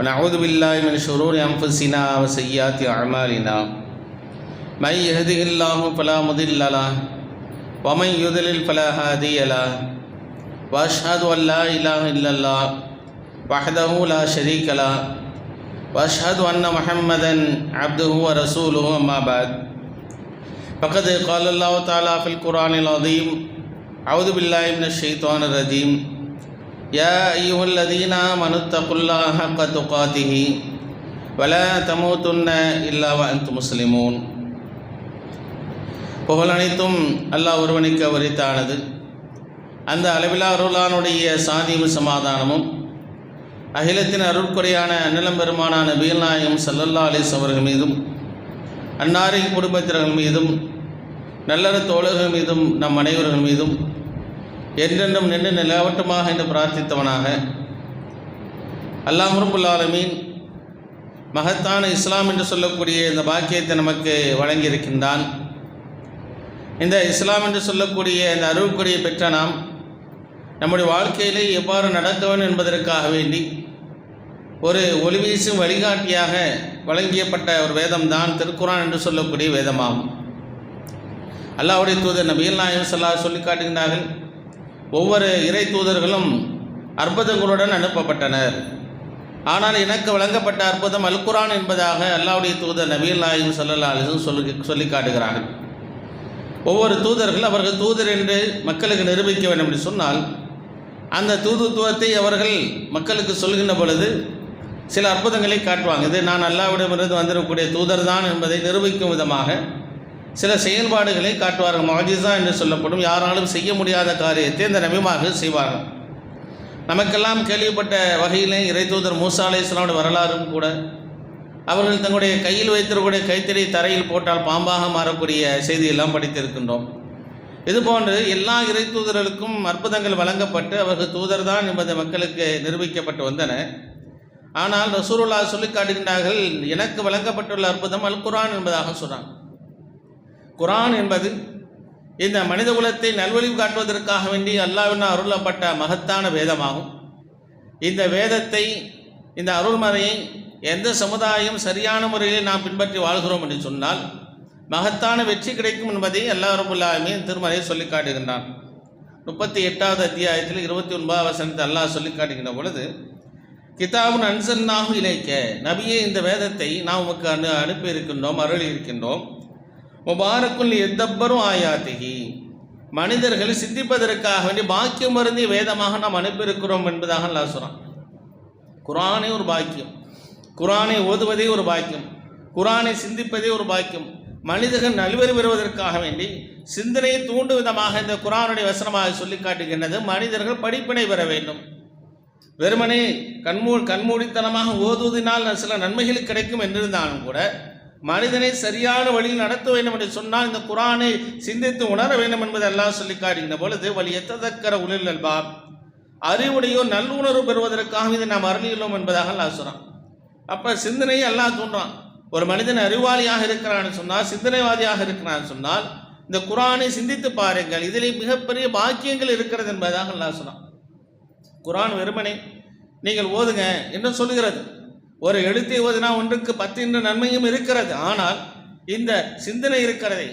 ونعوذ بالله من شرور أنفسنا وسيئات أعمالنا. من يهده الله فلا مضل له ومن يضلل فلا هادي له. وأشهد أن لا إله إلا الله وحده لا شريك له وأشهد أن محمدا عبده ورسوله أما بعد. فقد قال الله تعالى في القرآن العظيم أعوذ بالله من الشيطان الرجيم. يا أيها الذين آمنوا اتقوا الله حق تقاته ولا تموتن إلا وأنتم مسلمون புகழ் அனைத்தும் அல்லாஹ் ஒருவனுக்கு உரித்தானது அந்த அளவிலா அருளானுடைய சாந்தியும் சமாதானமும் அகிலத்தின் அருட்குறையான அன்னலம் பெருமானான வீரநாயகம் சல்லல்லா அலிஸ் அவர்கள் மீதும் அன்னாரின் குடும்பத்தினர்கள் மீதும் நல்லற தோழர்கள் மீதும் நம் அனைவர்கள் மீதும் என்றென்றும் நின்று நிலவட்டுமாக என்று பிரார்த்தித்தவனாக. அல்லாஹ் ஆலமீன் மகத்தான இஸ்லாம் என்று சொல்லக்கூடிய இந்த பாக்கியத்தை நமக்கு வழங்கியிருக்கின்றான். இந்த இஸ்லாம் என்று சொல்லக்கூடிய இந்த அருள்குறியை பெற்ற நாம் நம்முடைய வாழ்க்கையிலே எவ்வாறு நடத்தவன் என்பதற்காக வேண்டி ஒரு ஒளிவீசும் வழிகாட்டியாக வழங்கியப்பட்ட ஒரு வேதம்தான் திருக்குறான் என்று சொல்லக்கூடிய வேதமாகும். அல்லாவுடைய தூதர் நபிகள் நாயகம் சொல்லா சொல்லி காட்டுகின்றார்கள் ஒவ்வொரு இறை தூதர்களும் அற்புதங்களுடன் அனுப்பப்பட்டனர். ஆனால் எனக்கு வழங்கப்பட்ட அற்புதம் அல்குரான் என்பதாக அல்லாவுடைய தூதர் நபிகள் நாயகம் சல்லா அலிசும் சொல்லி சொல்லி காட்டுகிறார்கள். ஒவ்வொரு தூதர்கள் அவர்கள் தூதர் என்று மக்களுக்கு நிரூபிக்க வேண்டும் என்று சொன்னால் அந்த தூதுத்துவத்தை அவர்கள் மக்களுக்கு சொல்கின்ற பொழுது சில அற்புதங்களை காட்டுவாங்க. இது நான் அல்லாவிடமிருந்து வந்திருக்கக்கூடிய தூதர் தான் என்பதை நிரூபிக்கும் விதமாக சில செயல்பாடுகளை காட்டுவார்கள். மாஜிசா என்று சொல்லப்படும் யாராலும் செய்ய முடியாத காரியத்தை இந்த நபிமார்கள் செய்வார்கள். நமக்கெல்லாம் கேள்விப்பட்ட வகையிலே இறைத்தூதர் மூசா அலை இஸ்லாமுடைய வரலாறும் கூட அவர்கள் தங்களுடைய கையில் வைத்திருக்கக்கூடிய கைத்தறி தரையில் போட்டால் பாம்பாக மாறக்கூடிய செய்தியெல்லாம் படித்திருக்கின்றோம். இதுபோன்று எல்லா இறை தூதர்களுக்கும் அற்புதங்கள் வழங்கப்பட்டு அவர்கள் தூதர் தான் என்பது மக்களுக்கு நிரூபிக்கப்பட்டு வந்தன. ஆனால் ரசூருல்லா சொல்லி காட்டுகின்றார்கள் எனக்கு வழங்கப்பட்டுள்ள அற்புதம் அல் குரான் என்பதாக சொன்னாங்க குரான் என்பது இந்த மனித குலத்தை நல்வழிவு காட்டுவதற்காக வேண்டி அல்லாவினால் அருளப்பட்ட மகத்தான வேதமாகும். இந்த வேதத்தை இந்த அருள்மறையை எந்த சமுதாயம் சரியான முறையில் நாம் பின்பற்றி வாழ்கிறோம் என்று சொன்னால் மகத்தான வெற்றி கிடைக்கும் என்பதை அல்லா ரபுல்லாலுமே திருமறையை சொல்லி காட்டுகின்றான். முப்பத்தி எட்டாவது அத்தியாயத்தில் இருபத்தி ஒன்பதாவது வசனத்தை அல்லாஹ் சொல்லி காட்டுகின்ற பொழுது கிதாபுன் அன்சன்னாகும் இணைக்க நபியே இந்த வேதத்தை நாம் உமக்கு அனு அனுப்பி இருக்கின்றோம் அருள் இருக்கின்றோம் முபாரக்குள் எத்தப்பரும் ஆயாத்திகி மனிதர்கள் சிந்திப்பதற்காக வேண்டி பாக்கியம் மருந்தி வேதமாக நாம் அனுப்பியிருக்கிறோம் என்பதாக அல்லாஹ் சொல்கிறான் குரானே ஒரு பாக்கியம். குரானை ஓதுவதே ஒரு பாக்கியம். குரானை சிந்திப்பதே ஒரு பாக்கியம். மனிதர்கள் நல்வரி பெறுவதற்காக வேண்டி சிந்தனையை தூண்டும் விதமாக இந்த குரானுடைய வசனமாக சொல்லி காட்டுகின்றது மனிதர்கள் படிப்பினை பெற வேண்டும். வெறுமனே கண்மூ கண்மூடித்தனமாக ஓதுவதனால் சில நன்மைகள் கிடைக்கும் என்றிருந்தாலும் கூட மனிதனை சரியான வழியில் நடத்த வேண்டும் என்று சொன்னால் இந்த குரானை சிந்தித்து உணர வேண்டும் என்பது எல்லாம் சொல்லி காட்டுகின்ற பொழுது வழி எத்ததக்கர உளில் அல்பாப். அறிவுடையோ நல்லுணர்வு பெறுவதற்காக இதை நாம் அருளியுள்ளோம் என்பதாக அல்லா சொல்கிறான் அப்போ சிந்தனையை எல்லாம் தூண்டுறான். ஒரு மனிதன் அறிவாளியாக இருக்கிறான்னு சொன்னால் சிந்தனைவாதியாக இருக்கிறான்னு சொன்னால் இந்த குரானை சிந்தித்து பாருங்கள். இதில் மிகப்பெரிய பாக்கியங்கள் இருக்கிறது என்பதாக அல்லா சொன்னான் குரான் வெறுமனே நீங்கள் ஓதுங்க என்று சொல்லுகிறது. ஒரு எழுத்து ஓதுனா ஒன்றுக்கு பத்து என்ற நன்மையும் இருக்கிறது. ஆனால் இந்த சிந்தனை இருக்கிறதே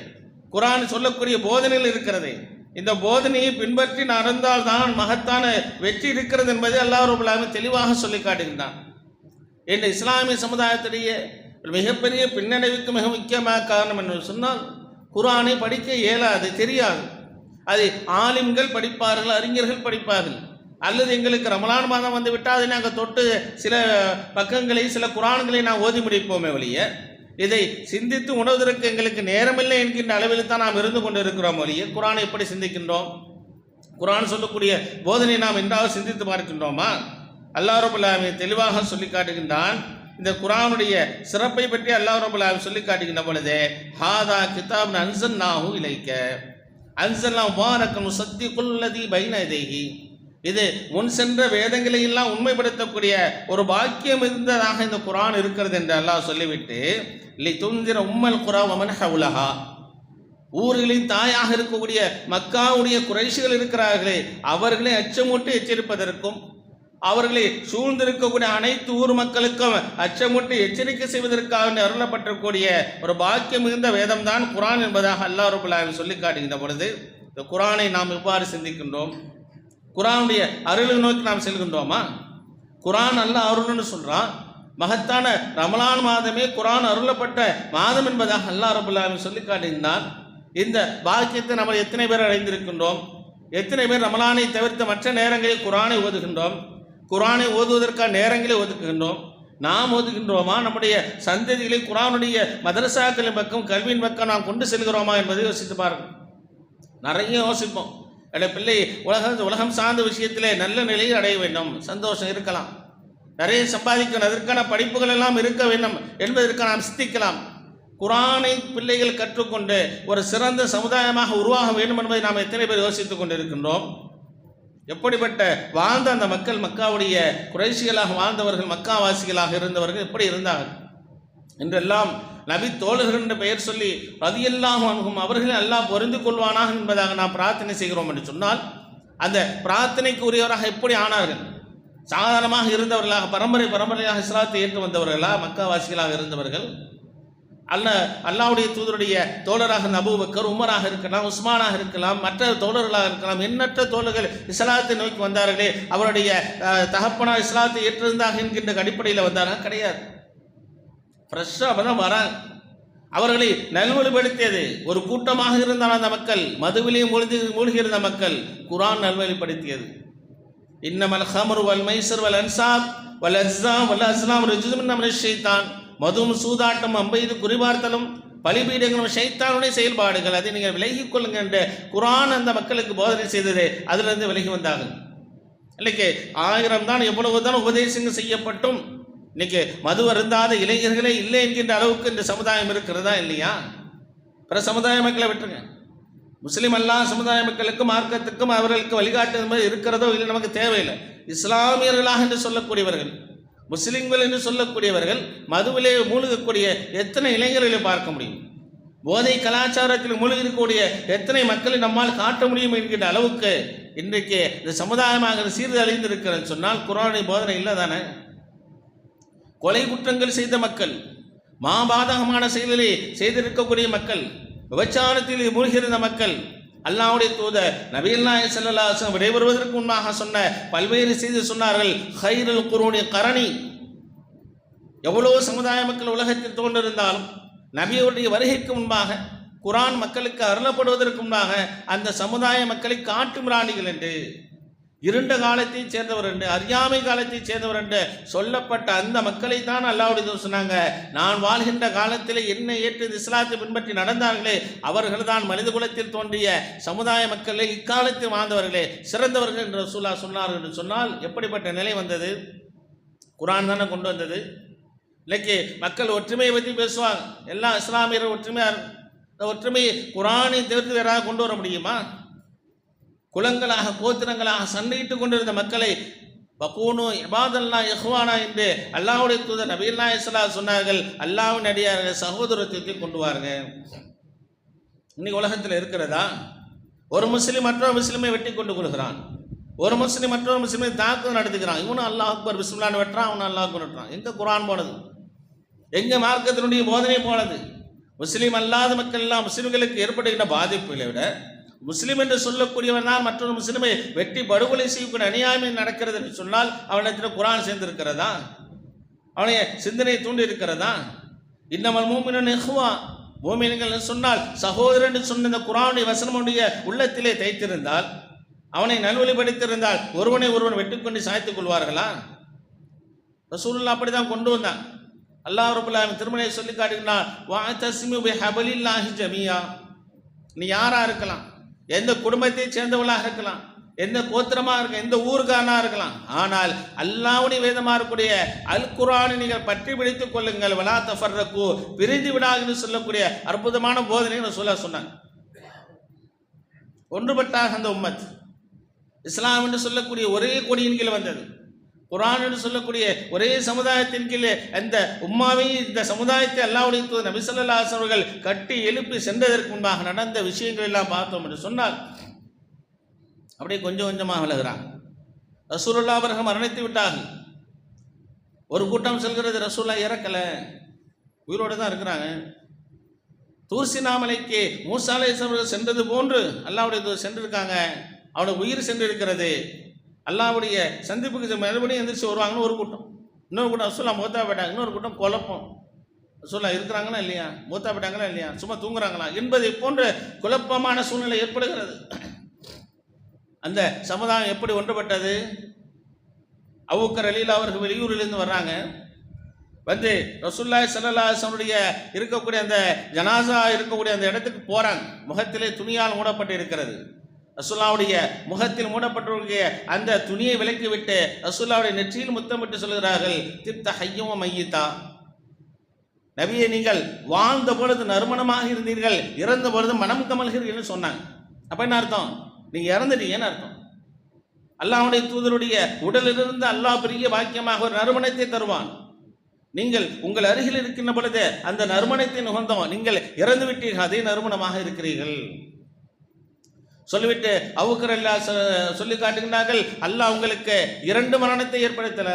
குரான் சொல்லக்கூடிய போதனையில் இருக்கிறதே இந்த போதனையை பின்பற்றி நடந்தால் தான் மகத்தான வெற்றி இருக்கிறது என்பதை அல்லாஹ் தெளிவாக சொல்லி காட்டுகின்றான். இந்த இஸ்லாமிய சமுதாயத்துடைய மிகப்பெரிய பின்னடைவுக்கு மிக முக்கியமாக காரணம் என்று சொன்னால் குரானை படிக்க இயலாது தெரியாது. அதை ஆலிம்கள் படிப்பார்கள் அறிஞர்கள் படிப்பார்கள். அல்லது எங்களுக்கு ரமலான் மாதம் வந்து விட்டால் அதை நாங்கள் தொட்டு சில பக்கங்களை சில குரான்களை நான் ஓதி முடிப்போமே ஒழிய இதை சிந்தித்து உணர்வதற்கு எங்களுக்கு நேரமில்லை என்கின்ற அளவில் தான் நாம் இருந்து கொண்டு இருக்கிறோம் ஒழிய குரானை எப்படி சிந்திக்கின்றோம்? குரான் சொல்லக்கூடிய போதனை நாம் என்றாவது சிந்தித்து பார்க்கின்றோமா? அல்லா ரபுல்லாமி தெளிவாக சொல்லி காட்டுகின்றான். இந்த குரானுடைய சிறப்பை பற்றி அல்லாஹ் ரபுல்லாமி சொல்லி காட்டுகின்ற பொழுது ஹாதா கிதாப் அன்சன் நாஹு இலைக்க. அன்சல்லா முபாரக்கன் சக்தி குல்லதி பைன இதைகி இது முன் சென்ற வேதங்களை எல்லாம் உண்மைப்படுத்தக்கூடிய ஒரு பாக்கியம் இருந்ததாக இந்த குரான் இருக்கிறது என்று அல்லாஹ் சொல்லிவிட்டு இல்லை துந்திர உம்மல் குரா வமன் ஹவுலஹா. ஊர்களின் தாயாக இருக்கக்கூடிய மக்காவுடைய குறைஷிகள் இருக்கிறார்களே அவர்களை அச்சமூட்டு எச்சரிப்பதற்கும் அவர்களை சூழ்ந்திருக்கக்கூடிய அனைத்து ஊர் மக்களுக்கும் அச்சமுட்டு எச்சரிக்கை செய்வதற்காக அருளப்பட்டிருக்கூடிய ஒரு பாக்கியம் மிகுந்த வேதம் தான் குரான் என்பதாக அல்லாஹ் ரபுல் சொல்லி காட்டுகின்ற பொழுது இந்த குரானை நாம் இவ்வாறு சிந்திக்கின்றோம்? குரானுடைய அருளை நோக்கி நாம் செல்கின்றோமா? குரான் அல்ல அருள்னு சொல்கிறான் மகத்தான ரமலான் மாதமே குரான் அருளப்பட்ட மாதம் என்பதாக அல்லா ரபுல் சொல்லி காட்டுகின்றான் இந்த பாக்கியத்தை நம்ம எத்தனை பேர் அடைந்திருக்கின்றோம்? எத்தனை பேர் ரமலானை தவிர்த்த மற்ற நேரங்களில் குரானை ஓதுகின்றோம்? குரானை ஓதுவதற்கான நேரங்களை ஒதுக்குகின்றோம். நாம் ஓதுகின்றோமா? நம்முடைய சந்ததிகளை குரானுடைய மதரசாக்களின் பக்கம் கல்வியின் பக்கம் நாம் கொண்டு செல்கிறோமா என்பதை யோசித்து பாருங்கள். நிறைய யோசிப்போம். என்னுடைய பிள்ளை உலகம் உலகம் சார்ந்த விஷயத்திலே நல்ல நிலையில் அடைய வேண்டும். சந்தோஷம் இருக்கலாம். நிறைய சம்பாதிக்கணும். அதற்கான படிப்புகள் எல்லாம் இருக்க வேண்டும் என்பதற்கு நாம் சித்திக்கலாம் குரானை பிள்ளைகள் கற்றுக்கொண்டு ஒரு சிறந்த சமுதாயமாக உருவாக வேண்டும் என்பதை நாம் எத்தனை பேர் யோசித்துக் கொண்டிருக்கின்றோம்? எப்படிப்பட்ட வாழ்ந்த அந்த மக்கள் மக்காவுடைய குறைசிகளாக வாழ்ந்தவர்கள் மக்காவாசிகளாக இருந்தவர்கள் எப்படி இருந்தார்கள்? என்றெல்லாம் நபி தோழர்கள் என்ற பெயர் சொல்லி ரதியெல்லாம் அணுகும் அவர்களை எல்லாம் பொருந்து கொள்வானாக என்பதாக நாம் பிரார்த்தனை செய்கிறோம் என்று சொன்னால் அந்த பிரார்த்தனைக்கு உரியவராக எப்படி ஆனார்கள்? சாதாரணமாக இருந்தவர்களாக பரம்பரை பரம்பரையாக இஸ்லாத்தை ஏற்று வந்தவர்களா? மக்காவாசிகளாக இருந்தவர்கள்? அல்ல அல்லாவுடைய தூதருடைய தோழராக நபுபக்கர் உமராக இருக்கலாம் உஸ்மானாக இருக்கலாம் மற்ற தோழர்களாக இருக்கலாம் எண்ணற்ற தோழர்கள் இஸ்லாத்தை நோக்கி வந்தார்களே அவருடைய தகப்பனா இஸ்லாத்தை ஏற்றிருந்தாக என்கின்ற அடிப்படையில் வந்தார்கள்? கிடையாது. ஃப்ரெஷ்ஷாக தான் வராங்க. அவர்களை நல்வழிப்படுத்தியது. ஒரு கூட்டமாக இருந்தால் அந்த மக்கள் மதுவிலே மூழ்கி மூழ்கியிருந்த மக்கள் குரான் நல்வழிப்படுத்தியது. இன்னமல் ஹமர் வல் மைசர் வல் அன்சாப் வல் அஸ்ஸாம் வல் அஸ்லாம் ரிஜுதும் ஷைத்தான். மதுவும் சூதாட்டம் அம்பெய்து குறிபார்த்தலும் பலிபீடங்களும் ஷைத்தானுடைய செயல்பாடுகள். அதை நீங்கள் விலகிக் கொள்ளுங்க என்ற குரான் அந்த மக்களுக்கு போதனை செய்தது. அதிலிருந்து விலகி வந்தார்கள். இன்னைக்கு ஆயிரம் தான் எவ்வளவு தான் உபதேசங்கள் செய்யப்பட்டும். இன்னைக்கு மது அருந்தாத இளைஞர்களே இல்லை என்கின்ற அளவுக்கு இந்த சமுதாயம் இருக்கிறதா இல்லையா? பிற சமுதாய மக்களை விட்டுருங்க. முஸ்லீம் அல்லா சமுதாய மக்களுக்கும் மார்க்கத்துக்கும் அவர்களுக்கு வழிகாட்டு இருக்கிறதோ இல்லை நமக்கு தேவையில்லை. இஸ்லாமியர்களாக என்று சொல்லக்கூடியவர்கள் முஸ்லீம்கள் என்று சொல்லக்கூடியவர்கள் மதுவிலே மூழ்கக்கூடிய எத்தனை இளைஞர்களை பார்க்க முடியும்? போதை கலாச்சாரத்தில் மூழ்கக்கூடிய எத்தனை மக்களை நம்மால் காட்ட முடியும் என்கின்ற அளவுக்கு இன்றைக்கு இந்த சமுதாயமாக சீர்தழிந்திருக்கிறேன்னு சொன்னால் குரானை போதனை இல்லை தானே? கொலை குற்றங்கள் செய்த மக்கள் மாபாதகமான செயலிலே செய்திருக்கக்கூடிய மக்கள் விபச்சாரத்தில் மூழ்கியிருந்த மக்கள் அல்லாவுடைய தூதர் நபீல் நாயகம் செல்லல்லாசம் விடைபெறுவதற்கு முன்பாக சொன்ன பல்வேறு செய்தி சொன்னார்கள். ஹைரல் குருடைய கரணி. எவ்வளவு சமுதாய மக்கள் உலகத்தில் தோன்றிருந்தாலும் நபியுடைய வருகைக்கு முன்பாக குரான் மக்களுக்கு அருளப்படுவதற்கு முன்பாக அந்த சமுதாய மக்களை காட்டு மிராணிகள் என்று இருண்ட காலத்தை சேர்ந்தவர் என்று அறியாமை காலத்தை சேர்ந்தவர் என்று சொல்லப்பட்ட அந்த மக்களை தான் அல்லாவுடைய சொன்னாங்க. நான் வாழ்கின்ற காலத்தில் என்னை ஏற்று இஸ்லாத்தை பின்பற்றி நடந்தார்களே அவர்கள் தான் மனித குலத்தில் தோன்றிய சமுதாய மக்களே இக்காலத்தில் வாழ்ந்தவர்களே சிறந்தவர்கள் என்று ரசூல்லா சொன்னார்கள் என்று சொன்னால் எப்படிப்பட்ட நிலை வந்தது? குரான் தானே கொண்டு வந்தது? இன்னைக்கு மக்கள் ஒற்றுமையை பற்றி பேசுவாங்க. எல்லாம் இஸ்லாமியரும் ஒற்றுமையாக ஒற்றுமையை குரானை தவிர்த்து வேறாக கொண்டு வர முடியுமா? குலங்களாக கோத்திரங்களாக சண்டையிட்டு கொண்டிருந்த மக்களை பகூனு இபாதல்லா எஹ்வானா என்று அல்லாவுடைய தூதர் நபீல்லா இஸ்லா சொன்னார்கள். அல்லாவின் அடியார்கள் சகோதரத்துக்கு கொண்டு வாருங்க இன்னைக்கு உலகத்தில் இருக்கிறதா? ஒரு முஸ்லீம் மற்றொரு முஸ்லீமை வெட்டி கொண்டு கொள்கிறான். ஒரு முஸ்லீம் மற்றொரு முஸ்லீமை தாக்குதல் நடத்துக்கிறான் இவனும் அல்லாஹ் அக்பர் பிஸ்மில்லான்னு வெட்டுறான் அவனும் அல்லாஹ் அக்பர் வெட்டுறான். எங்கே குரான் போனது? எங்கே மார்க்கத்தினுடைய போதனை போனது? முஸ்லீம் அல்லாத மக்கள் எல்லாம் முஸ்லீம்களுக்கு ஏற்படுகின்ற பாதிப்புகளை விட முஸ்லீம் என்று சொல்லக்கூடியவன் தான் மற்றொரு முஸ்லிமை வெட்டி படுகொலை செய்யக்கூடிய அநியாயமே நடக்கிறது என்று சொன்னால் அவனிடத்தில் குரான் சேர்ந்திருக்கிறதா? அவனைய சிந்தனை தூண்டி இருக்கிறதா இன்னமல் மூமினன் இஹ்வா மூமின்கள் சொன்னால் சகோதரன் என்று சொன்ன இந்த குரானுடைய வசனமுடைய உள்ளத்திலே தைத்திருந்தால் அவனை நல்வழிப்படுத்தியிருந்தால் ஒருவனை ஒருவன் வெட்டிக்கொண்டு சாய்த்துக் கொள்வார்களா? ரசூலுல்லாஹ் அப்படிதான் கொண்டு வந்தான். அல்லாஹ் ரபுல்லாமி திருமணையை சொல்லி காட்டுகிறான் வா தஸ்மி ஹபலில்லாஹி ஜமியா. நீ யாரா இருக்கலாம்? எந்த குடும்பத்தை சேர்ந்தவளாக இருக்கலாம் எந்த கோத்திரமாக இருக்க எந்த ஊருக்கானா இருக்கலாம். ஆனால் அல்லாவுடைய வேதமாக இருக்கக்கூடிய அல் குரானை நீங்கள் பற்றி பிடித்துக் கொள்ளுங்கள். வலா தஃபர்ரக்கு பிரிந்து விடாதுன்னு சொல்லக்கூடிய அற்புதமான போதனை சொல்ல சொன்னாங்க. ஒன்றுபட்டாக அந்த உம்மத் இஸ்லாம் என்று சொல்லக்கூடிய ஒரே கொடியின் கீழ் வந்தது. குரான் என்று சொல்லக்கூடிய ஒரே சமுதாயத்தின் கீழே அந்த உம்மாவை இந்த சமுதாயத்தை அல்லாவுடைய தூது நபிசல்லாஸ் அவர்கள் கட்டி எழுப்பி சென்றதற்கு முன்பாக நடந்த விஷயங்கள் எல்லாம் பார்த்தோம் என்று சொன்னால் அப்படியே கொஞ்சம் கொஞ்சமாக விலகிறான் ரசூலுல்லா அவர்கள் மரணித்து விட்டார்கள். ஒரு கூட்டம் செல்கிறது ரசூல்லா இறக்கலை. உயிரோடு தான் இருக்கிறாங்க. தூர்சினாமலைக்கு மூசாலேஸ் அவர்கள் சென்றது போன்று அல்லாவுடைய தூதர் சென்றிருக்காங்க. அவனுக்கு உயிர் சென்றிருக்கிறது. அல்லாவுடைய சந்திப்புக்கு மறுபடியும் எந்திரிச்சு வருவாங்கன்னு ஒரு கூட்டம். இன்னொரு கூட்டம் ரசூல்லா மூத்தா போயிட்டாங்க. இன்னொரு கூட்டம் குழப்பம். ரசூல்லா இருக்கிறாங்களா இல்லையா? மூத்தா போயிட்டாங்களா இல்லையா? சும்மா தூங்குறாங்களா? என்பதை போன்ற குழப்பமான சூழ்நிலை ஏற்படுகிறது. அந்த சமுதாயம் எப்படி ஒன்றுபட்டது? அவுக்கர் அலியில் அவர்கள் வெளியூரிலிருந்து வர்றாங்க. வந்து ரசூல்லாய் சல்லாசனுடைய இருக்கக்கூடிய அந்த ஜனாசா இருக்கக்கூடிய அந்த இடத்துக்கு போகிறாங்க முகத்திலே துணியால் மூடப்பட்டு இருக்கிறது. ரசுல்லாவுடைய முகத்தில் மூடப்பட்டிருக்கிற அந்த துணியை விலக்கிவிட்டு ரசுல்லாவுடைய நெற்றியில் முத்தமிட்டு சொல்கிறார்கள் தித்த ஹையோ மையித்தா. நபியை நீங்கள் வாழ்ந்த பொழுது நறுமணமாக இருந்தீர்கள் இறந்த பொழுது மனம் கமல்கிறீர்கள் சொன்னாங்க. அப்ப என்ன அர்த்தம்? நீங்க இறந்துட்டீங்கன்னு அர்த்தம்? அல்லாவுடைய தூதருடைய உடலிலிருந்து அல்லாஹ் பெரிய பாக்கியமாக ஒரு நறுமணத்தை தருவான். நீங்கள் உங்கள் அருகில் இருக்கின்ற பொழுது அந்த நறுமணத்தை நுகர்ந்தோம் நீங்கள் இறந்து விட்டீர்கள் அதே நறுமணமாக இருக்கிறீர்கள். சொல்லிவிட்டு அவுக்கர் அல்லா சொல்லி காட்டுகின்றார்கள். அல்லாஹ் உங்களுக்கு இரண்டு மரணத்தை ஏற்படுத்தல.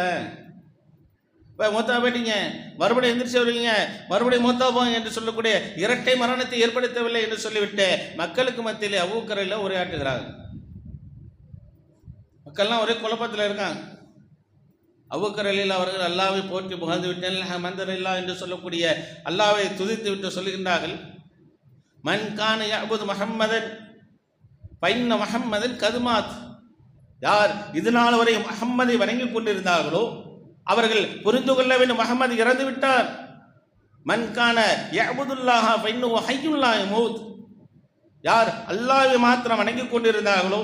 இப்போ மூத்தா போயிட்டீங்க. மறுபடியும் எந்திரிச்சு வருவீங்க மறுபடியும் மூத்தா போங்க என்று சொல்லக்கூடிய இரட்டை மரணத்தை ஏற்படுத்தவில்லை என்று சொல்லிவிட்டு மக்களுக்கு மத்தியில் அவுக்கரையில் உரையாற்றுகிறார்கள். மக்கள்லாம் ஒரே குழப்பத்தில் இருக்காங்க. அவுக்கரலில் அவர்கள் அல்லாவை போற்றி புகழ்ந்து விட்டேன். மந்தர் இல்லா என்று சொல்லக்கூடிய அல்லாவை துதித்து விட்டு சொல்லுகின்றார்கள். மன் கான யஅபுது பைன்ன மஹம்மதன் கதுமாத். யார் இது நாள் வரை மஹம்மதை வணங்கிக் கொண்டிருந்தார்களோ அவர்கள் புரிந்து கொள்ள வேண்டும் மஹம்மது இறந்து விட்டார். மன்கான பைன்னு ஹையுல்லா மௌத். யார் அல்லாவை மாத்திரம் வணங்கிக் கொண்டிருந்தார்களோ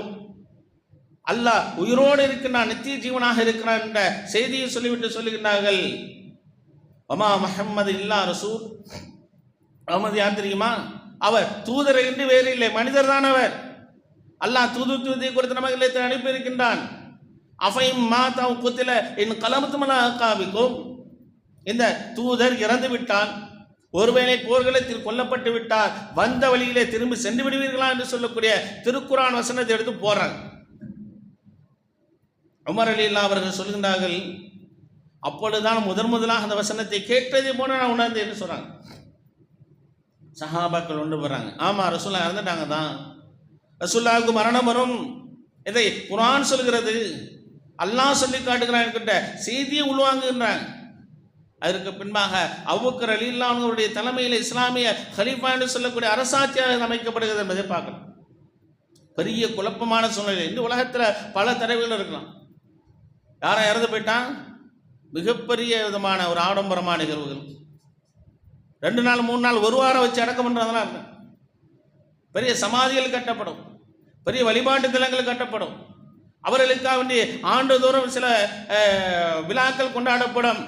அல்லாஹ் உயிரோடு இருக்கின்றான் நித்திய ஜீவனாக இருக்கிறான் என்ற செய்தியை சொல்லிவிட்டு சொல்லுகின்றார்கள். ஒமா மஹம்மது இல்லா ரசூல். அகமது யார் தெரியுமா? அவர் தூதர் என்று வேறு இல்லை மனிதர் தான் அவர். அல்லாஹ் தூது தூதி கொடுத்து நமக்கு இல்லத்தை அனுப்பியிருக்கின்றான். அஃபைம் மாதாவும் குத்தில என் கலமத்துமலா காவிக்கும் இந்த தூதர் இறந்து விட்டான். ஒருவேளை போர்களத்தில் கொல்லப்பட்டு விட்டால் வந்த வழியிலே திரும்பி சென்று விடுவீர்களா என்று சொல்லக்கூடிய திருக்குரான் வசனத்தை எடுத்து போறாங்க உமர் அலி அல்லா அவர்கள் சொல்கின்றார்கள் அப்பொழுதுதான் முதன் முதலாக அந்த வசனத்தை கேட்டதை போல நான் உணர்ந்தேன் என்று சொல்றாங்க. சஹாபாக்கள் ஒன்று போறாங்க ஆமா ரசூல்லா இறந்துட்டாங்க தான் ரசுல்லாவுக்கு மரணம் வரும். இதை குரான் சொல்கிறது அல்லாஹ் சொல்லி காட்டுகிறான் என்கிட்ட. செய்தியை உள்வாங்குகின்றாங்க அதற்கு பின்பாக அவுக்கர் அலில்லாவுடைய தலைமையில் இஸ்லாமிய ஹலீஃபா என்று சொல்லக்கூடிய அரசாட்சியாக அமைக்கப்படுகிறது என்பதை பார்க்கலாம். பெரிய குழப்பமான சூழ்நிலை. இந்த உலகத்தில் பல தடவைகள் இருக்கலாம். யாரும் இறந்து போயிட்டான்? மிகப்பெரிய விதமான ஒரு ஆடம்பரமான நிகழ்வுகள். ரெண்டு நாள் மூணு நாள் ஒரு வாரம் வச்சு அடக்கம் பண்ணுறதெல்லாம் இருக்கும் பெரிய சமாதிகள் கட்டப்படும். பெரிய வழிபாட்டு தலங்கள் கட்டப்படும். அவர்களுக்காக வேண்டி ஆண்டுதோறும் சில விழாக்கள் கொண்டாடப்படும்.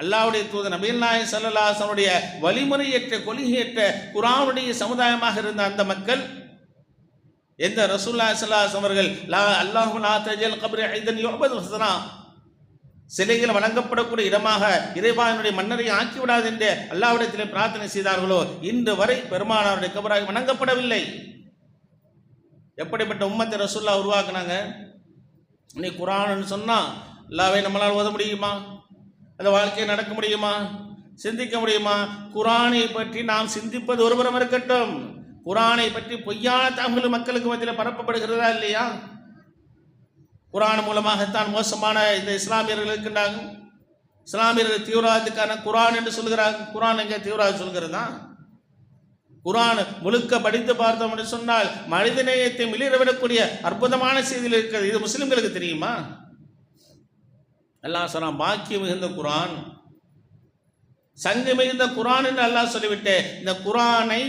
அல்லாவுடைய தூதர் நபீல் நாயக் சல்லாசனுடைய வழிமுறையற்ற கொள்கையற்ற குரானுடைய சமுதாயமாக இருந்த அந்த மக்கள் எந்த ரசூல்லா சல்லாஸ் அவர்கள் லா அல்லாஹு லா தஜல் ஐதன் யுபது ஹசனா சிலைகள் வணங்கப்படக்கூடிய இடமாக இறைவானுடைய மன்னரை ஆக்கிவிடாது என்று அல்லாவிடத்திலே பிரார்த்தனை செய்தார்களோ இன்று வரை பெருமானாருடைய கபராக வணங்கப்படவில்லை. எப்படிப்பட்ட உம்மத்தை ரசுல்லா உருவாக்குனாங்க? நீ குரான்னு சொன்னால் எல்லாவே நம்மளால் ஓத முடியுமா? அந்த வாழ்க்கையை நடக்க முடியுமா? சிந்திக்க முடியுமா? குரானை பற்றி நாம் சிந்திப்பது ஒருபுறம் இருக்கட்டும். குரானை பற்றி பொய்யான தகவல் மக்களுக்கு மத்தியில் பரப்பப்படுகிறதா இல்லையா? குரான் மூலமாகத்தான் மோசமான இந்த இஸ்லாமியர்கள் இருக்கின்றாங்க இஸ்லாமியர்கள் தீவிரவாதத்துக்கான குரான் என்று சொல்கிறாங்க குரான் எங்கே தீவிரவாதம் சொல்கிறதா குரான் முழுக்க படித்து பார்த்தோம் என்று சொன்னால் மனிதநேயத்தை மிளிரவிடக்கூடிய அற்புதமான செய்தியில் இருக்கிறது. இது முஸ்லிம்களுக்கு தெரியுமா? அல்லாஹ் சொன்னான் பாக்கியம் மிகுந்த குரான். சங்கு மிகுந்த குரான் என்று அல்லாஹ் சொல்லிவிட்டு இந்த குரானை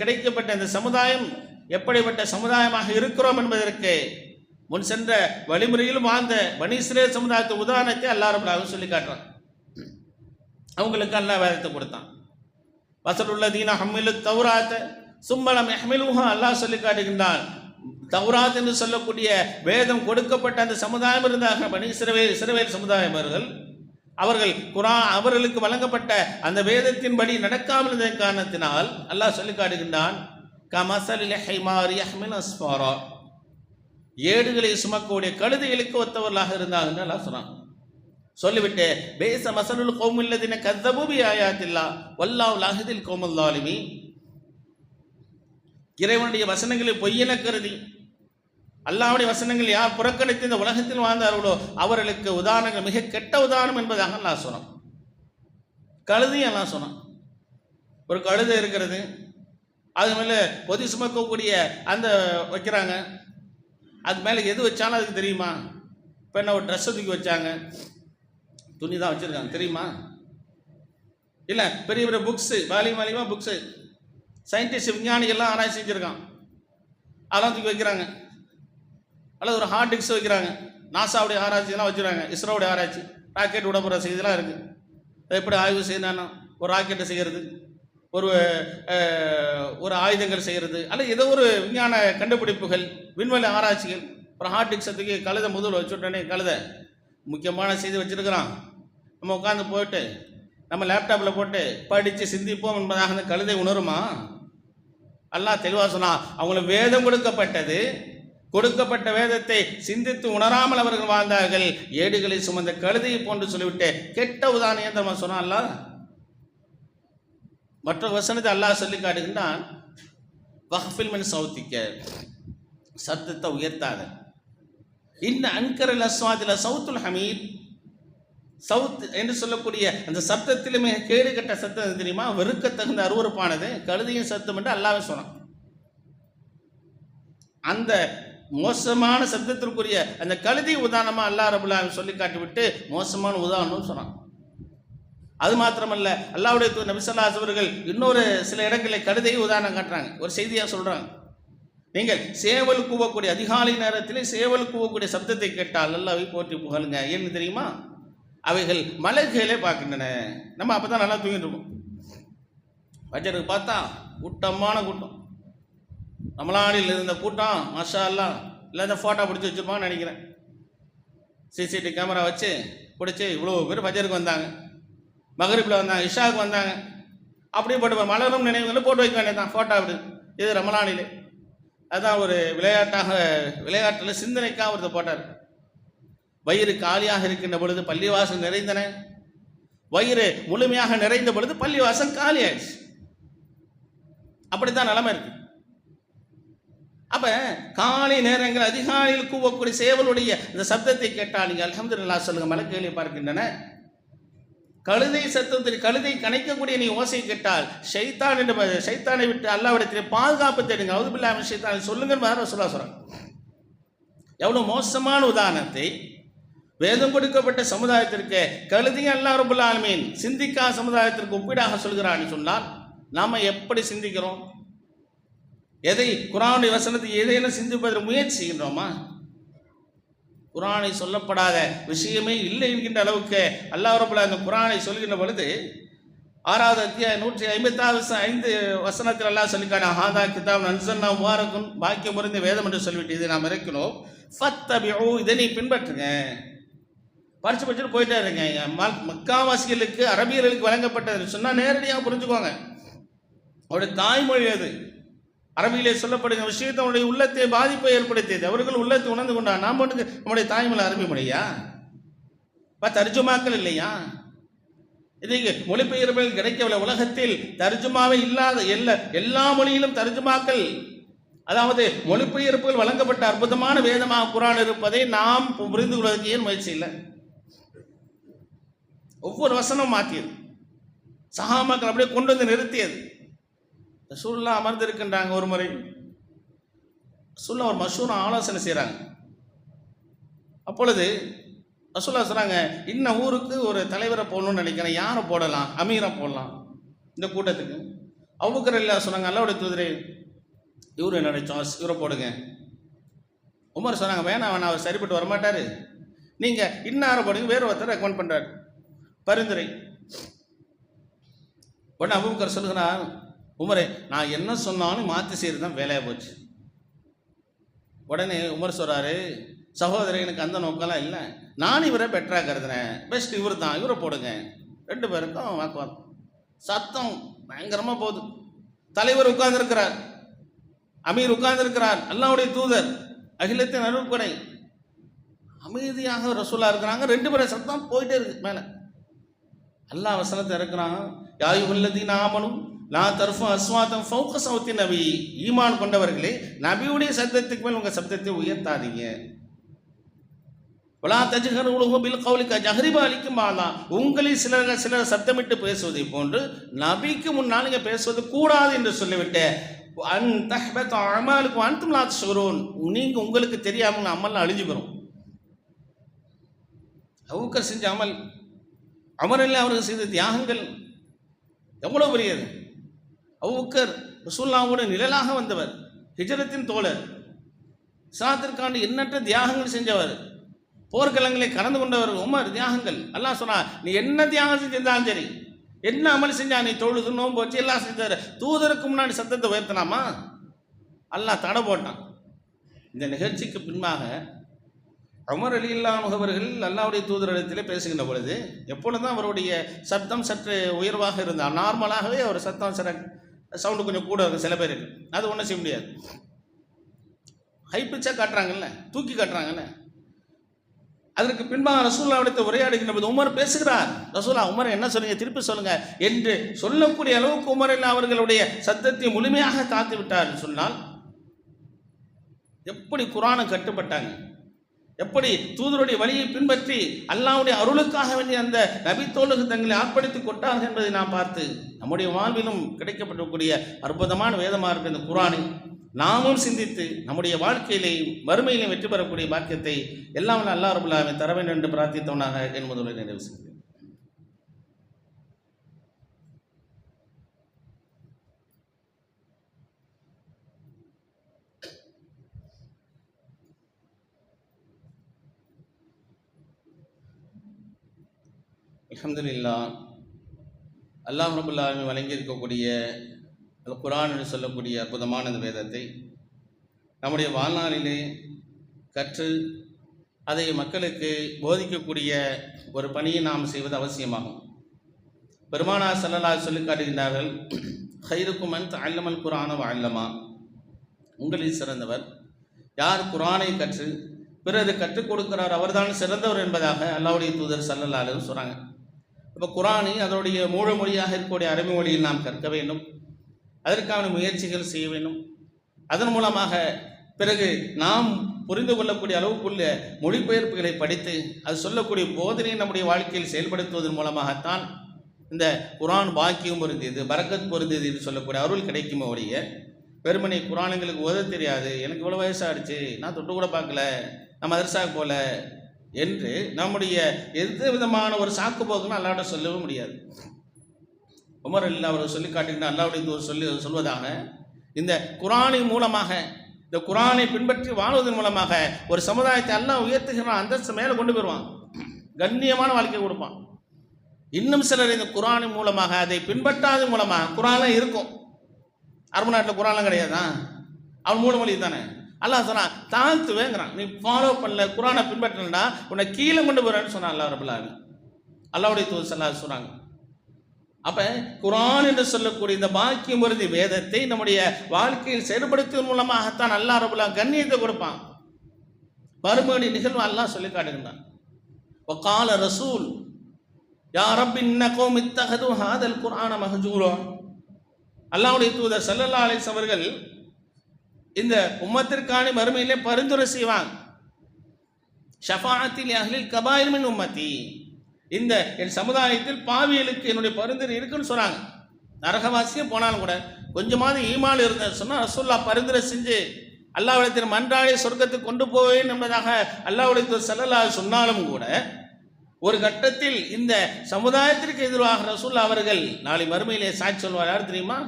கிடைக்கப்பட்ட இந்த சமுதாயம் எப்படிப்பட்ட சமுதாயமாக இருக்கிறோம் என்பதற்கு முன் சென்ற வழிமுறையிலும் வாழ்ந்த பனீஸ்ரே சமுதாயத்து உதாரணத்தை அல்லா சொல்லி காட்டுறான். அவங்களுக்கு அல்லா வேதத்தை கொடுத்தான். வசலுள்ள தீன ஹம்மிலு தௌராத்த சும்மலம் எஹ்மிலுஹா அல்லாஹ் சொல்லி காட்டுகின்றான். தௌராத் என்று சொல்லக்கூடிய வேதம் கொடுக்கப்பட்ட அந்த சமுதாயம் இருந்தாக பணி சிறவேல் சிறவேல் சமுதாயம் அவர்கள். அவர்கள் குரா அவர்களுக்கு வழங்கப்பட்ட அந்த வேதத்தின்படி நடக்காமல் இருந்த காரணத்தினால் அல்லாஹ் சொல்லி காட்டுகின்றான் ஏடுகளை சுமக்கக்கூடிய கழுதைகளுக்கு ஒத்தவர்களாக இருந்தாங்கன்னு அல்லாஹ் சொன்னான். சொல்லிவிட்டு பேச மசலுல் கோமுல்லதின கதபூபி ஆயாத்தில்லா வல்லாஹ் லாஹிதில் கோமுல்லாலிமி இறைவனுடைய வசனங்களை பொய்யென கருதி அல்லாவுடைய வசனங்கள் யார் புறக்கணித்து இந்த உலகத்தில் வாழ்ந்தார்களோ அவர்களுக்கு உதாரணங்கள் மிக கெட்ட உதாரணம் என்பதாக நான் சொன்னோம் கழுதையும் எல்லாம் சொன்னான் ஒரு கழுதை இருக்கிறது அது மேலே பொதி சுமக்கக்கூடிய அந்த வைக்கிறாங்க அது மேலே எது வச்சாலும் அதுக்கு தெரியுமா இப்போ என்ன ஒரு ட்ரெஸ்ஸை தூக்கி வச்சாங்க துணி தான் வச்சுருக்காங்க. தெரியுமா? இல்லை பெரிய பெரிய புக்ஸு வாலியம் வாலியமாக புக்ஸு சயின்டிஸ்ட் விஞ்ஞானிகள்லாம் ஆராய்ச்சி செஞ்சுருக்கான் அதெல்லாம் தூக்கி வைக்கிறாங்க. அல்லது ஒரு ஹார்ட் டிஸ்க் வைக்கிறாங்க. நாசாவுடைய ஆராய்ச்சியெல்லாம் வச்சுருக்காங்க. இஸ்ரோவுடைய ஆராய்ச்சி. ராக்கெட் விடப்படுற செய்திலாம் இருக்குது எப்படி ஆய்வு செய்யணும் ஒரு ராக்கெட்டை செய்கிறது ஒரு ஒரு ஆயுதங்கள் செய்கிறது அல்ல ஏதோ ஒரு விஞ்ஞான கண்டுபிடிப்புகள் விண்வெளி ஆராய்ச்சிகள் ஒரு ஹார்ட் டிஸ்கத்துக்கு கழுதை முதல் வச்சுட்டோன்னே கழுதை. முக்கியமான செய்தி வச்சுருக்கிறான். நம்ம உட்காந்து போயிட்டு நம்ம லேப்டாப்பில் போட்டு படித்து சிந்திப்போம் என்பதாக அந்த கழுதை உணருமா? அல்லாஹ் தெளிவாக சொன்னா அவங்களுக்கு வேதம் கொடுக்கப்பட்டது. கொடுக்கப்பட்ட வேதத்தை சிந்தித்து உணராமல் அவர்கள் வாழ்ந்தார்கள். ஏடுகளை சுமந்த கழுதையை போன்று சொல்லிவிட்டு கெட்ட உதாரணம் நம்ம சொன்னான்ல மற்ற வசனத்தை அல்லாஹ் சொல்லி காட்டுகின்றான். வஹ்ஃபில் மின் சௌத்திக்க. சத்தத்தை உயர்த்தாத. இன்ன அன்கர் அஸ்வாதில் சவுத்துல் ஹமீத். சவுத் என்று சொல்லக்கூடிய அந்த சத்தத்திலுமே மிக கேடு கட்ட சத்தம் தெரியுமா தெரியுமா? வெறுக்கத்தகுந்த அருவறுப்பானது கழுதியின் சத்தம் என்று அல்லாவே சொன்னான். அந்த மோசமான சத்தத்திற்குரிய அந்த கழுதை உதாரணமா அல்லாஹ் ரபுல்லா சொல்லி காட்டிவிட்டு மோசமான உதாரணம் சொன்னான். அது மாத்திரமல்ல அல்லாவுடைய நபிசல்லாஸ் அவர்கள் இன்னொரு சில இடங்களில் கழுதையை உதாரணம் காட்டுறாங்க. ஒரு செய்தியாக சொல்றாங்க. நீங்கள் சேவல் கூவக்கூடிய அதிகாலை நேரத்திலே சேவல் கூவக்கூடிய சப்தத்தை கேட்டால் அல்லாவை போற்றி புகழுங்க. ஏன்னு தெரியுமா? அவைகள் மலர்களை பார்க்கின்றன. நம்ம அப்போ தான் நல்லா தூங்கிட்டு இருக்கோம் பட்ஜெட்டுக்கு பார்த்தா கூட்டமான கூட்டம். நம்மளாடியில் இருந்த கூட்டம் மஷா எல்லாம் இல்லை இந்த ஃபோட்டோ பிடிச்சி வச்சுருப்பான்னு நினைக்கிறேன். சிசிடிவி கேமரா வச்சு பிடிச்சி இவ்வளோ பேர் பஜருக்கு வந்தாங்க. மகரிப்பில் வந்தாங்க இஷாவுக்கு வந்தாங்க. அப்படியே போட்டு மலரும் நினைவுகளை போட்டு வைக்க வேண்டியதான் ஃபோட்டோ அப்படி. இது ரமலானிலே. அதுதான் ஒரு விளையாட்டாக விளையாட்டில் சிந்தனைக்காக ஒருத்தர் போட்டார். வயிறு காலியாக இருக்கின்ற பொழுது பள்ளிவாசல் நிறைந்தன. வயிறு முழுமையாக நிறைந்த பொழுது பள்ளிவாசல் காலி ஆயிடுச்சு அப்படித்தான் நிலைமை இருக்கு. அப்ப காலை நேரங்கள் அதிகாலையில் கூவக்கூடிய சேவலுடைய இந்த சப்தத்தை கேட்டால் நீங்க அல்ஹம்துலில்லாஹ் சொல்லுங்க மலக்குகளை பார்க்கின்றன. கழுதை சத்தத்தில் கழுதை கணைக்கக்கூடிய நீ ஓசை கேட்டால் ஷைத்தான் என்று ஷைத்தானை விட்டு அல்லாவிடத்தில் பாதுகாப்பு தேடுங்க அவுதுபில்லாம ஷைத்தான் சொல்லுங்கன்னு வேற சொல்ல சொல்றாங்க எவ்வளவு மோசமான உதாரணத்தை வேதம் கொடுக்கப்பட்ட சமுதாயத்திற்கு கழுதியும் அல்லா ரபுல் ஆலமீன் சிந்திக்கா சமுதாயத்திற்கு ஒப்பீடாக சொல்கிறான்னு சொன்னால் நாம் எப்படி சிந்திக்கிறோம்? எதை குரானுடைய வசனத்தை எதையெல்லாம் சிந்திப்பதற்கு முயற்சி செய்கின்றோமா? குரானை சொல்லப்படாத விஷயமே இல்லை என்கின்ற அளவுக்கு அல்லா ரபுல்லா அந்த குரானை சொல்கின்ற பொழுது ஆறாவது அத்தியாயம் நூற்றி ஐம்பத்தாவது ஐந்து வசனத்தில் அல்லாஹ் சொல்லிக்கான ஹாதா கிதாப் நன்சன்னா முபாரக்கும் பாக்கியம் முறிந்த வேதம் என்று சொல்லிவிட்டு இதை நாம் இறக்கணும் ஃபத்தபிஉ இதை நீ பின்பற்றுங்க. படிச்சு படிச்சுட்டு போயிட்டே இருங்க மக்காவாசிகளுக்கு அரபியர்களுக்கு வழங்கப்பட்டது. சொன்னால் நேரடியாக புரிஞ்சுக்கோங்க. அவருடைய தாய்மொழி அது. அரபியிலே சொல்லப்படுகிற விஷயத்தை அவருடைய உள்ளத்தை பாதிப்பை ஏற்படுத்தியது. அவர்கள் உள்ளத்தை உணர்ந்து கொண்டா நாம் மட்டும் நம்முடைய தாய்மொழி அரபி மொழியா? இப்போ தர்ஜுமாக்கள் இல்லையா? இதுக்கு மொழிபெயர்ப்புகள் கிடைக்கவில்லை. உலகத்தில் தர்ஜுமாவே இல்லாத எல்லா எல்லா மொழியிலும் தர்ஜுமாக்கள். அதாவது மொழிபெயர்ப்புகள் வழங்கப்பட்ட அற்புதமான வேதமாக குரான் இருப்பதை நாம் புரிந்து கொள்வதற்கு ஏன் முயற்சி இல்லை? ஒவ்வொரு வசனம் மாற்றியது சஹாபாக்கள் அப்படியே கொண்டு வந்து நிறுத்தியது. ரசூல்லா அமர்ந்திருக்கின்றாங்க ஒரு முறை. ரசூல்லா ஒரு மசூர் ஆலோசனை செய்கிறாங்க அப்பொழுது ரசூல்லா சொல்கிறாங்க இன்ன ஊருக்கு ஒரு தலைவரை போடணும்னு நினைக்கிறேன். யாரை போடலாம்? அமீரை போடலாம். இந்த கூட்டத்துக்கு. அவுக்கர் இல்லா சொன்னாங்க அல்லாவுடைய தூதரே இவரு என்ன நினைச்சோம்? இவரை போடுங்க. உமர் சொன்னாங்க வேணாம் வேணாம் அவர் சரிப்பட்டு வரமாட்டார். நீங்கள் இன்னாரை போடுங்க வேறு ஒருத்தர் ரெக்கமெண்ட் பண்ணுறாரு பரிந்துரை. உடனே அபுபக்கர் சொல்லுகிறான் உமரே நான் என்ன சொன்னாலும் மாற்றி செய்கிறது தான் வேலையாக போச்சு. உடனே உமர் சொல்கிறாரு சகோதரி எனக்கு அந்த நோக்கம்லாம் இல்லை. நான் இவரை பெட்டராக கருதுனேன் பெஸ்ட் இவர் தான் இவரை போடுங்க. ரெண்டு பேருக்கும் வாக்குவாதம். சத்தம் பயங்கரமாக போகுது. தலைவர் உட்கார்ந்துருக்கிறார். அமீர் உட்கார்ந்துருக்கிறார். அல்லாவுடைய தூதர் அகிலத்தின் அருள்படை. அமைதியாக ரசூலாக இருக்கிறாங்க. ரெண்டு பேரும் சத்தம் போயிட்டே இருக்கு மேலே. அல்லா வசனத்தை இறக்குறான். யாயுல்லதீன் ஆமனும் நான் தருஃபும் அஸ்வாதம் ஃபௌக சௌத்தி நபி. ஈமான் கொண்டவர்களே நபியுடைய சப்தத்துக்கு மேல் உங்கள் சப்தத்தை உயர்த்தாதீங்க. வலா தஜ்ஹர் உலகம் பில் கவுலிக்க ஜஹரிபா அளிக்கும் ஆலா உங்களில் சிலர் சிலர் சத்தமிட்டு பேசுவதை போன்று நபிக்கு முன்னால் நீங்கள் பேசுவது கூடாது என்று சொல்லிவிட்டு அன் தஹ்பத் அமாலுக்கு அன்தும் லா சுரோன் நீங்கள் உங்களுக்கு தெரியாமல் அமல் அழிஞ்சு வரும் அவுக்கர் செஞ்ச அமல் அமரில் அவர்கள் செய்த தியாகங்கள் எவ்வளோ பெரியது. அவுக்கர் ரசூல்லாவோட நிழலாக வந்தவர் ஹிஜரத்தின் தோழர். சாத்திற்காண்டு எண்ணற்ற தியாகங்கள் செஞ்சவர். போர்க்களங்களை கலந்து கொண்டவர் உமர் தியாகங்கள். அல்லாஹ் சொன்னா நீ என்ன தியாகம் செஞ்சிருந்தாலும் சரி என்ன அமல் செஞ்சா நீ தொழுது நோன்பு வச்சு எல்லாம் செஞ்சார் தூதருக்கு முன்னாடி சத்தத்தை உயர்த்தினாமா அல்லாஹ் தடை போட்டான். இந்த நிகழ்ச்சிக்கு பின்பாக அமர் அலி அவர்கள் அல்லாவுடைய தூதரிடத்திலே பேசுகின்ற பொழுது எப்பொழுதும் அவருடைய சத்தம் சற்று உயர்வாக இருந்தால் நார்மலாகவே அவர் சத்தம் சில சவுண்டு கொஞ்சம் கூட இருக்கும் சில பேருக்கு அது ஒன்றும் செய்ய முடியாது. ஹை பிச்சாக காட்டுறாங்கல்ல தூக்கி காட்டுறாங்கல்ல. அதற்கு பின்பாக ரசூல்லாவிடத்தை உரையாடுகின்ற போது உமர் பேசுகிறார். ரசூலா உமர் என்ன சொல்லுங்க திருப்பி சொல்லுங்க என்று சொல்லக்கூடிய அளவுக்கு உமர் இல்லை அவர்களுடைய சத்தத்தை முழுமையாக தாத்து விட்டார் சொன்னால் எப்படி குரானை கட்டுப்பட்டாங்க? எப்படி தூதருடைய வழியை பின்பற்றி அல்லாவுடைய அருளுக்காக வேண்டிய அந்த நபித்தோளுக்கு தங்களை ஆர்ப்பணித்துக் கொண்டார்கள் என்பதை நாம் பார்த்து நம்முடைய வாழ்விலும் கிடைக்கப்படக்கூடிய அற்புதமான வேதமாக இருக்க இந்த குரானை நாமும் சிந்தித்து நம்முடைய வாழ்க்கையிலேயும் வறுமையிலும் வெற்றி பெறக்கூடிய பாக்கியத்தை எல்லாம் அல்லா அல்லாஹ் ரபுல்லாவை தர வேண்டும் என்று பிரார்த்தித்தவனாக என்பதுடன் நிறைவு செய்கிறேன். அஹமதுல்லா அல்லாஹ் ரபுல்லாலுமே வழங்கியிருக்கக்கூடிய குரான் என்று சொல்லக்கூடிய அற்புதமான இந்த வேதத்தை நம்முடைய வாழ்நாளிலே கற்று அதை மக்களுக்கு போதிக்கக்கூடிய ஒரு பணியை நாம் செய்வது அவசியமாகும். பெருமானா சல்லல்லா சொல்லி காட்டுகின்றார்கள் ஹைருக்குமன் அல்லமல் குரானோ அல்லமா. உங்களில் சிறந்தவர். யார் குரானை கற்று பிறகு கற்றுக் கொடுக்கிறார் அவர்தான் சிறந்தவர் என்பதாக அல்லாவுடைய தூதர் சல்லல்லாலும் சொல்கிறாங்க இப்போ குரானை அதனுடைய மூல மொழியாக இருக்கக்கூடிய அரபி மொழியில் நாம் கற்க வேண்டும். அதற்கான முயற்சிகள் செய்ய வேண்டும். அதன் மூலமாக பிறகு நாம் புரிந்து கொள்ளக்கூடிய அளவுக்குள்ள மொழிபெயர்ப்புகளை படித்து அது சொல்லக்கூடிய போதனையை நம்முடைய வாழ்க்கையில் செயல்படுத்துவதன் மூலமாகத்தான் இந்த குரான் பாக்கியம் பொருந்தியது பரக்கத் பொருந்தியது என்று சொல்லக்கூடிய அருள் கிடைக்குமே ஒழிய வெறுமனை குரானுங்களுக்கு ஓத தெரியாது. எனக்கு இவ்வளோ வயசாகிடுச்சு நான் தொட்டு கூட பார்க்கல. நான் மதரசாவுக்கு போகல. என்று நம்முடைய எந்த விதமான ஒரு சாக்கு போக்குன்னு அல்லாட்ட சொல்லவே முடியாது. உமர் அல்லா அவர் சொல்லி காட்டுகின்ற அல்லாவுடைய ஒரு சொல்லி சொல்வதாக இந்த குரானின் மூலமாக இந்த குரானை பின்பற்றி வாழ்வதன் மூலமாக ஒரு சமுதாயத்தை எல்லாம் உயர்த்துகிறான் அந்தஸ்து மேலே கொண்டு போயிடுவான். கண்ணியமான வாழ்க்கை கொடுப்பான். இன்னும் சிலர் இந்த குரானின் மூலமாக அதை பின்பற்றாத மூலமாக குரான்லாம் இருக்கும். அரபு நாட்டில் குரான்லாம் கிடையாதா? அவன் மூணு மொழி தானே அல்லாஹ் சொன்னான் தாழ்த்துவேங்கிறான் நீ ஃபாலோ பண்ணல குரானை பின்பற்றலடா உன்னை கீழே கொண்டு போறேன்னு சொன்னான் அல்லா ரபுல்லாங்க அல்லாவுடைய தூது சொல்லா சொன்னாங்க. அப்போ குரான் என்று சொல்லக்கூடிய இந்த பாக்கியம் உறுதி வேதத்தை நம்முடைய வாழ்க்கையில் செயல்படுத்துவதன் மூலமாகத்தான் அல்லா ரபுல்லா கண்ணியத்தை கொடுப்பான். மறுமொழி நிகழ்வு அல்லாஹ் சொல்லி காட்டுகின்றான். கால ரசூல் யா ரப் இத்தகது ஹாதல் குரான மகஜூரோ அல்லாவுடைய தூதர் ஸல்லல்லாஹு அலைஹி அவர்கள் இந்த உம்மத்திற்கான மறுமையிலே பரிந்துரை செய்வாங்க. ஷஃபாத்தில் அஹ்லில் கபாயின்மின் உம்மத்தி. இந்த என் சமுதாயத்தில் பாவியலுக்கு என்னுடைய பரிந்துரை இருக்குன்னு சொன்னாங்க. நரகவாசியும் போனாலும் கூட கொஞ்சமாவது ஈமால் இருந்த சொன்னால் ரசூல்லா பரிந்துரை செஞ்சு அல்லாவிடத்தில் மன்றாடி சொர்க்கத்துக்கு கொண்டு போவேன் என்பதாக அல்லாவுடைய செல்லலா சொன்னாலும் கூட ஒரு கட்டத்தில் இந்த சமுதாயத்திற்கு எதிராக ரசூல்லா அவர்கள் நாளை மறுமையிலே சாட்சி சொல்வார் யார் தெரியுமா?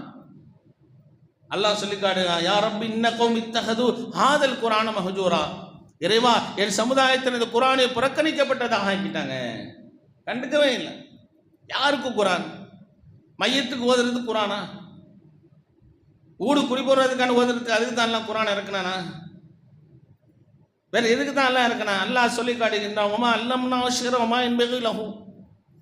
அல்லாஹ் சொல்லி காட்டுங்க யா இன்னக்கும் இத்தகது ஆதல் குரான மஹஜூரா. இறைவா என் சமுதாயத்தில் இந்த குரானை புறக்கணிக்கப்பட்டதாக ஆக்கிட்டாங்க. கண்டுக்கவே இல்லை. யாருக்கு குரான் மையத்துக்கு ஓதுறது குரானா ஊடு குடி போடுறதுக்கான ஓதுறதுக்கு அதுக்கு தான் எல்லாம் குரான் இறக்குனானா? வேற எதுக்கு தான் எல்லாம் இருக்கனா அல்லாஹ் சொல்லி காட்டுகின்றான் உமா அல்லம்னா சிரமமா என்பது லகும்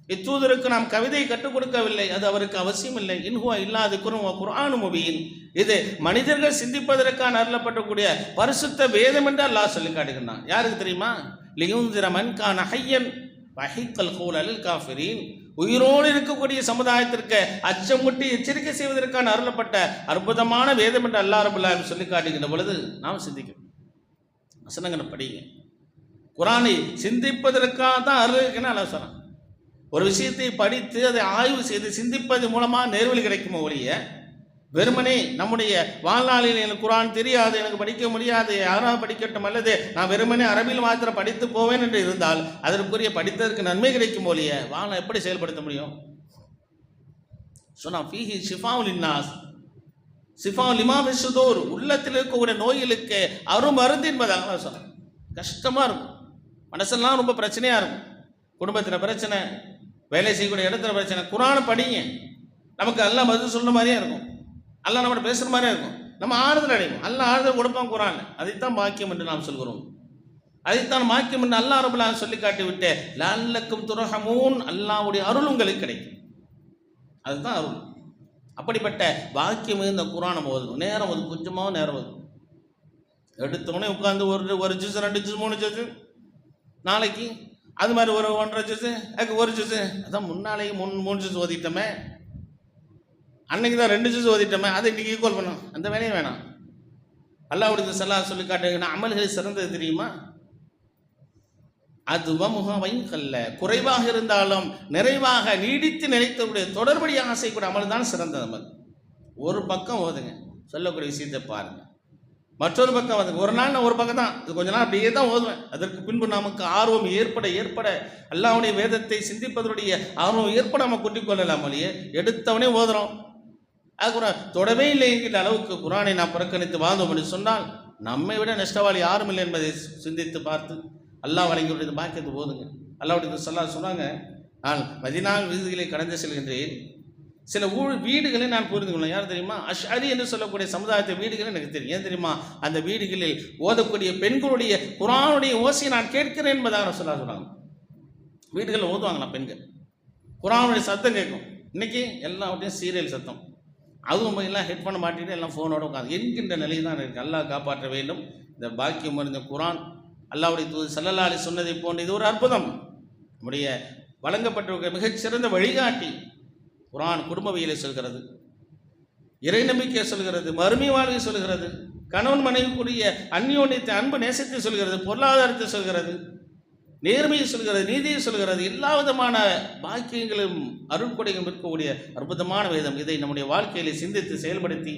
இத்தூதருக்கு நாம் கவிதை கற்றுக் கொடுக்கவில்லை அது அவருக்கு அவசியம் இல்லை இன்ஹுவா இல்லாது குரும் குரானு முபியின் இது மனிதர்கள் சிந்திப்பதற்கான அருளப்பட்டக்கூடிய பரிசுத்த வேதம் என்று அல்லாஹ் சொல்லி காட்டுகின்றான். யாருக்கு தெரியுமா? லியுந்திர கான் ஹையன் வஹிக்கல் கூல் அல் காஃபிரின். உயிரோடு இருக்கக்கூடிய சமுதாயத்திற்கு அச்சமுட்டி எச்சரிக்கை செய்வதற்கான அருளப்பட்ட அற்புதமான வேதம் என்று அல்லாஹ் ரபுல்லாஹ் சொல்லி காட்டுகின்ற பொழுது நாம் சிந்திக்கணும் வசனங்களை படிங்க குரானை சிந்திப்பதற்காக தான் அருள் இருக்குன்னு அல்லா சொல்கிறான் ஒரு விஷயத்தை படித்து அதை ஆய்வு செய்து சிந்திப்பது மூலமாக நேர்வழி கிடைக்குமோ ஒழிய வெறுமனே நம்முடைய வாழ்நாளில் எனக்கு குரான் தெரியாது எனக்கு படிக்க முடியாது யாராவது படிக்கட்டும் அல்லது நான் வெறுமனே அரபியில் மாத்திரம் படித்து போவேன் என்று இருந்தால் அதற்குரிய படித்ததற்கு நன்மை கிடைக்கும் ஒழிய வாழ்நாள் எப்படி செயல்படுத்த முடியும்? சொன்னா ஃபீஹி ஷிஃபாவுல் இன்னாஸ் சிஃபா லிமா உள்ளத்தில் இருக்கக்கூடிய நோய்களுக்கு அருமருந்து என்பதாக சொல்கிறேன் கஷ்டமாக இருக்கும். மனசெல்லாம் ரொம்ப பிரச்சனையாக இருக்கும். குடும்பத்தில் பிரச்சனை வேலை செய்யக்கூடிய இடத்துல பிரச்சனை. குரானை படிங்க. நமக்கு எல்லாம் பதில் சொல்ற மாதிரியே இருக்கும். எல்லாம் நம்மகிட்ட பேசுகிற மாதிரியே இருக்கும். நம்ம ஆறுதல் அடையும் எல்லாம் ஆறுதல் கொடுப்பான் குரான் அதைத்தான் பாக்கியம் என்று நாம் சொல்கிறோம். அதைத்தான் பாக்கியம் என்று அல்லா ரபுல்லாஹ் சொல்லி காட்டி விட்டு லல்லக்கும் துரகமூன் அல்லாவுடைய அருள் உங்களுக்கு கிடைக்கும். அதுதான் அருள். அப்படிப்பட்ட பாக்கியம் இந்த குரானை ஓதும் நேரம் ஒதுக்கும் கொஞ்சமாக நேரம் ஒதுக்கும் எடுத்தோடனே உட்காந்து ஒரு ஒரு ஜூஸ் ரெண்டு ஜூஸ் மூணு ஜூஸ் நாளைக்கு அது மாதிரி ஒரு ஒன்றரை ஜூஸு அதுக்கு ஒரு ஜூஸு அதான் முன்னாலேயே மூணு மூணு ஜூஸ் ஓதிட்டோமே அன்னைக்கு தான் ரெண்டு ஜூஸ் ஓதிட்டோமே அதை இன்னைக்கு ஈக்குவல் பண்ணும் அந்த வேலையும் வேணாம். அல்லாவுடைய சல்லா சொல்லி காட்டுங்கன்னா அமல்கள் சிறந்தது தெரியுமா? அது முகவையும் கல்ல. குறைவாக இருந்தாலும் நிறைவாக நீடித்து நிலைத்தவுடைய தொடர்புடைய ஆசை கூட அமல் தான் சிறந்த அமல். ஒரு பக்கம் ஓதுங்க. சொல்லக்கூடிய விஷயத்தை பாருங்கள் மற்றொரு பக்கம் வந்து ஒரு நாள் நான் ஒரு பக்கம் தான் இது கொஞ்ச நாள் அப்படியே தான் ஓதுவேன். அதற்கு பின்பு நமக்கு ஆர்வம் ஏற்பட ஏற்பட அல்லாவுடைய வேதத்தை சிந்திப்பதனுடைய ஆர்வம் ஏற்பட நம்ம கூட்டிக் கொள்ளலாம் இல்லையே எடுத்தவனே ஓதுறோம். அது கூட தொடவே இல்லை என்கிற அளவுக்கு குரானை நாம் புறக்கணித்து வாழ்ந்தோம் என்று சொன்னால் நம்மை விட நஷ்டவாளி யாரும் இல்லை என்பதை சிந்தித்து பார்த்து அல்லாஹ் வழங்கியுடைய பாக்கியத்தை ஓதுங்க. அல்லாவுடைய சொல்லா சொன்னாங்க நான் மதினால் விருதுகளை கடந்து செல்கின்றேன். சில ஊழ் வீடுகளை நான் புரிந்து கொள்ளேன் யார் தெரியுமா? அஷ்அரி என்று சொல்லக்கூடிய சமுதாயத்தை வீடுகள் எனக்கு தெரியும். ஏன் தெரியுமா? அந்த வீடுகளில் ஓதக்கூடிய பெண்களுடைய குரானுடைய ஓசையை நான் கேட்கிறேன் என்பதாக சொல்ல சொல்கிறாங்க வீடுகளில் ஓதுவாங்களாம் பெண்கள்? குரானுடைய சத்தம் கேட்கும். இன்னைக்கு எல்லாவற்றையும் சீரியல் சத்தம். அதுவும் எல்லாம் ஹெட் பண்ண மாட்டிட்டு எல்லாம் ஃபோனோட உட்காந்து என்கின்ற நிலை தான் இருக்குது அல்லாஹ் காப்பாற்ற வேண்டும். இந்த பாக்கியம் அறிந்த குரான் அல்லாவுடைய தூது சல்லல்லா சொன்னதை போன்ற இது ஒரு அற்புதம். நம்முடைய வழங்கப்பட்டிருக்கிற மிகச்சிறந்த வழிகாட்டி குரான் குடும்பவியலை சொல்கிறது. இறை நம்பிக்கையை சொல்கிறது மறுமை வாழ்வை சொல்கிறது கணவன் மனைவிக்குரிய அந்யோன்யத்தை அன்பு நேசத்தை சொல்கிறது பொருளாதாரத்தை சொல்கிறது நேர்மையை சொல்கிறது நீதியை சொல்கிறது எல்லா விதமான பாக்கியங்களும் அருட்கொடையும் இருக்கக்கூடிய அற்புதமான வேதம். இதை நம்முடைய வாழ்க்கையில சிந்தித்து செயல்படுத்தி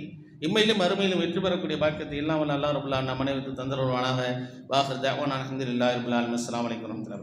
இம்மையிலும் அருமையிலும் வெற்றி பெறக்கூடிய பாக்கியத்தை எல்லாம் வல்ல அல்லாஹ் ரபுல்லா நம் மனைவிக்கு தந்தருவானாக வாஹர் தேவான் அஹமதுல்லா ரபுல்லா அஸ்லாம் வலைக்கம் வரமத்துல